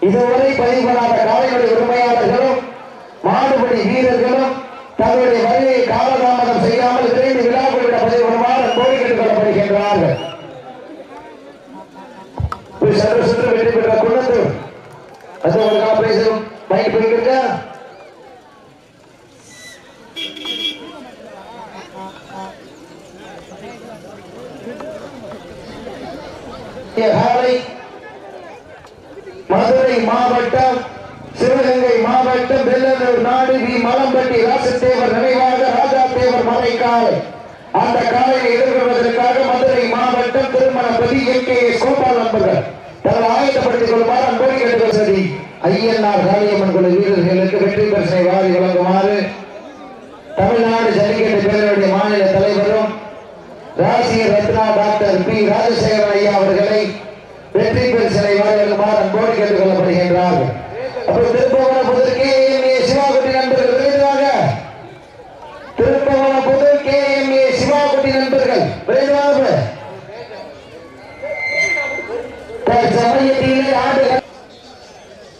இதுவரை பதிவு பெறாத காலைகளை உண்மையாளர்களும் மாடுபடி வீரர்களும் மாவட்டம் வெள்ளலூர் நாடு வி மலம்பட்டி ராசத்தேவர் நினைவாக ராஜா தேவர் மலை காலை அந்த காலையை எதிர்கொள்வதற்காக மதுரை மாவட்டம் திருமணபதி எம் கோபால் நண்பர்கள் தங்கள் ஆயத்தப்படுத்திக் கொள்ளுமாறு அன்போடு சரி ஐயன்னார் காளியம்மன் குழு வீரர்களுக்கு வெற்றி பரிசனை வாரி வழங்குமாறு தமிழ்நாடு ஜல்லிக்கட்டு பேரவையுடைய மாநில தலைவரும் ராசிய ரத்னா டாக்டர் பி ராஜசேகரன் ஐயா அவர்களை வெற்றி பரிசனை வாரி வழங்குமாறு அன்போடு கேட்டுக் கொள்ளப்படுகின்றார்கள் அப்போ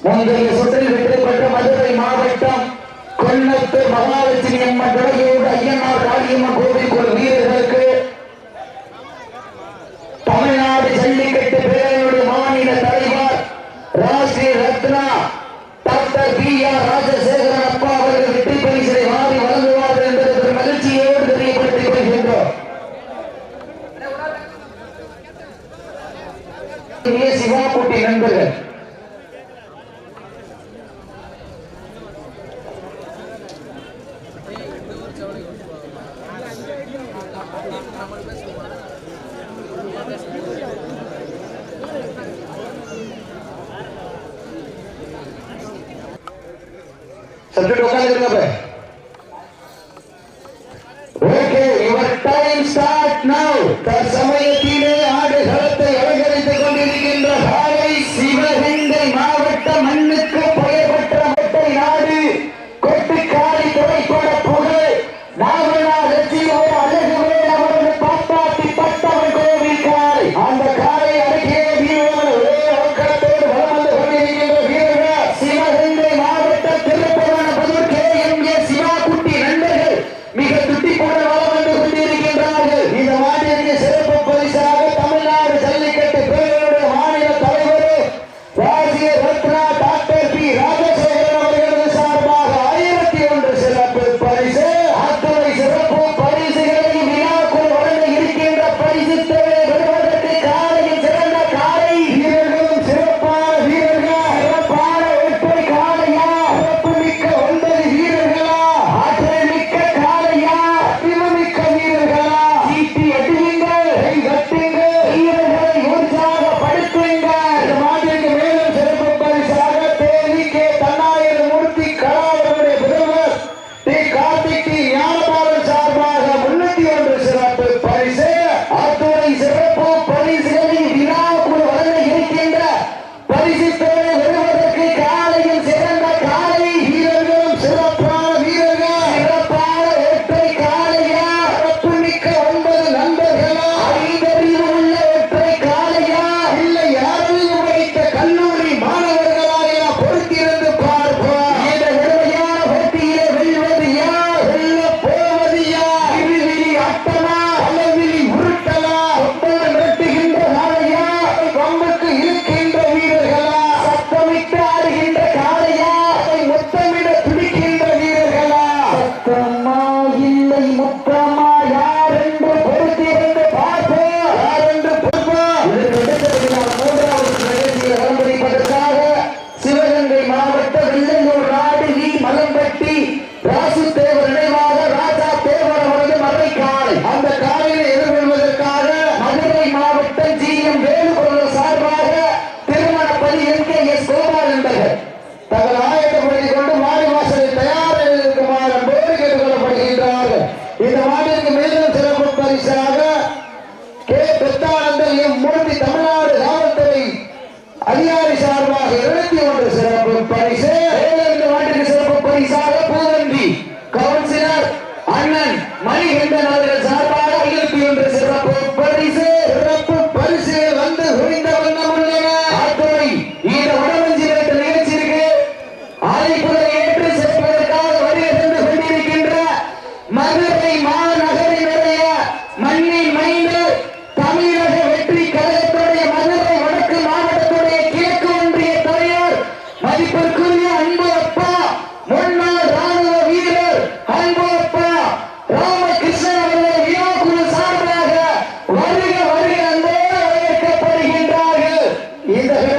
முந்தைய சுற்றில் வெற்றி மதுரை மாவட்டம் கொல்லத்து மகாலட்சுமி அம்மன் துறையோடு ஐயனார் காளியம்மன் கோவில் குழு வீரர்களுக்கு தமிழ்நாடு ஜல்லிக்கட்டு பேரவையுடைய மாநில தலைவர் Rasi Ratna doctor P R Rajasekaran அப்பா அவர்கள் வெற்றி பரிசை மாறி வழங்குவார்கள் என்பதற்கு மகிழ்ச்சியோடு தெரியப்படுத்திக் கொள்கின்றோம். சிவா நண்பர்கள் But he said, இந்த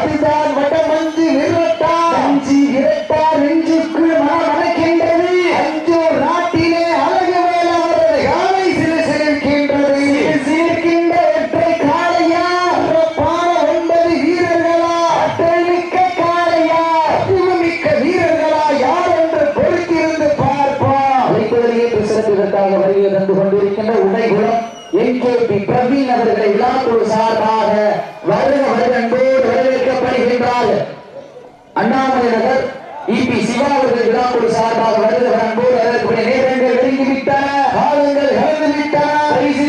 अभिदान मंदी मंदिर இபி சிவா அவர்கள் விழாக்குழு சார்பாக வருது வரம்போது அதற்குரிய நேரங்கள் நெருங்கிவிட்டன காலங்கள் கலந்துவிட்டன. பரிசு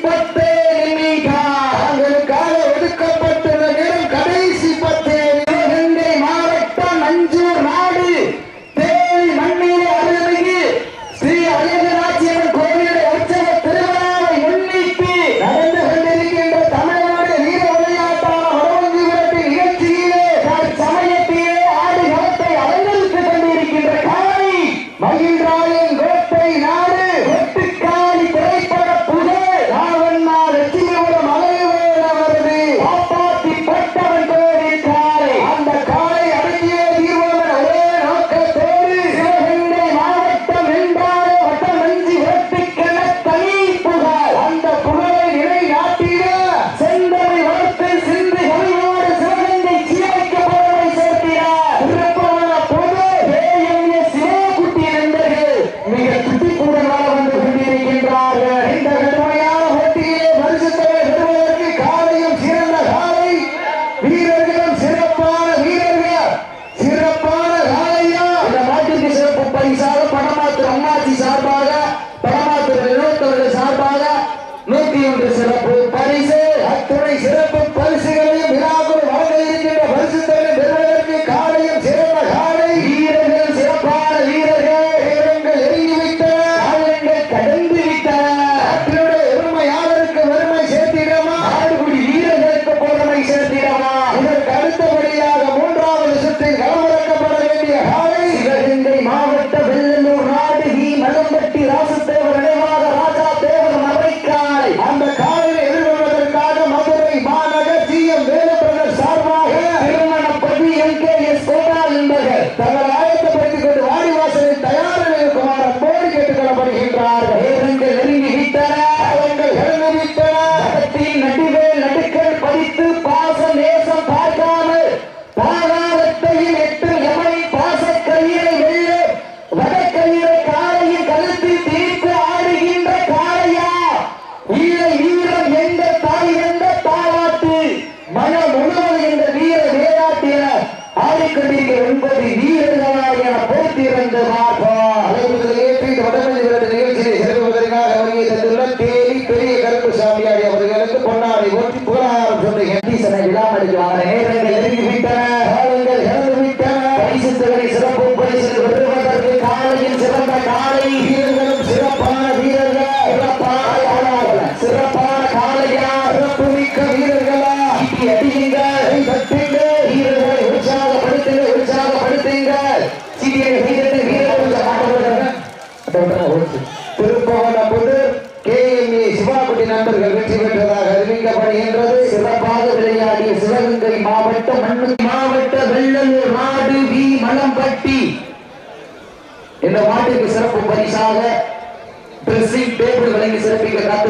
করতে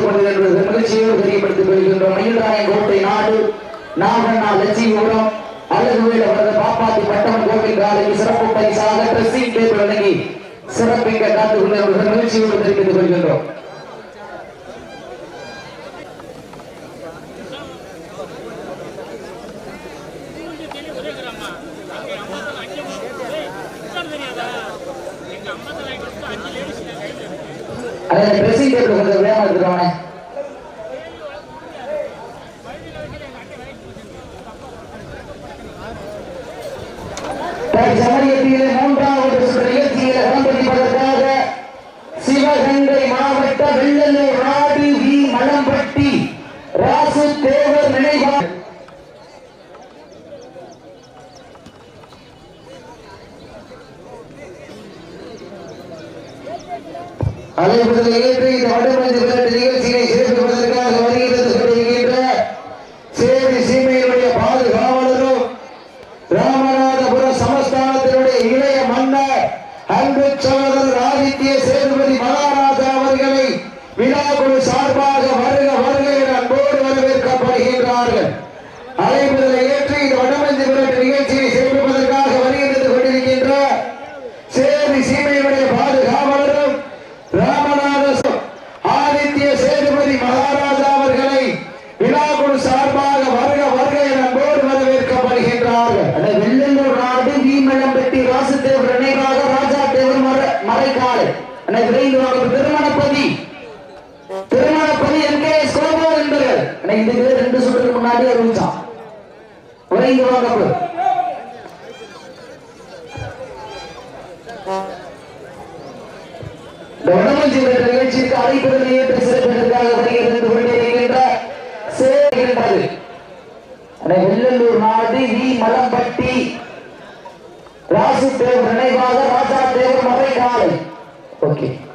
விளையாட்டுப் போட்டிகள் மகிழ்ச்சியோடு தெரியப்படுத்திக் கொள்கின்றோம். மயில்தானை கோட்டை நாடு நாகண்ணா லட்சுமிபுரம் அழகு வேலை அவரது பாப்பாத்தி பட்டம் கோவில் காலையில் சிறப்பு பரிசாக டிரெஸ்ஸிங் டேபிள் வழங்கி சிறப்பிக்க காத்துக் கொண்டிருந்த மகிழ்ச்சியோடு தெரிவித்துக் கொள்கின்றோம். அதே ட்ரெஸ்ஸிங் டேபிள் கொஞ்சம் வேகமா எடுத்துருவானே சமரியத்திலே மூன்றாவது சுற்று நிகழ்ச்சியில் இடம்பெறுவதற்காக சிவகங்கை மாவட்ட வெள்ளலூர் நாடு வி மலம்பட்டி ராசு தேவர் நினைவாக அலைபுதல் ஏற்று இந்த வடமஞ்சு விளையாட்டு விரைந்து Thirumanapathi Thirumanapathi N K sofa என்பவர் ரெண்டு சுற்றுக்கு முன்னாடி அறிவிச்சான் விரைந்து நிகழ்ச்சிக்கு அழைப்புதல் ஏற்று சிறப்பிற்காக வருகிறது கொண்டிருக்கின்ற சேர்கின்றது வெள்ளலூர் நாடு வி. மலம்பட்டி. ராசு தேவ் நினைவாக ராஜா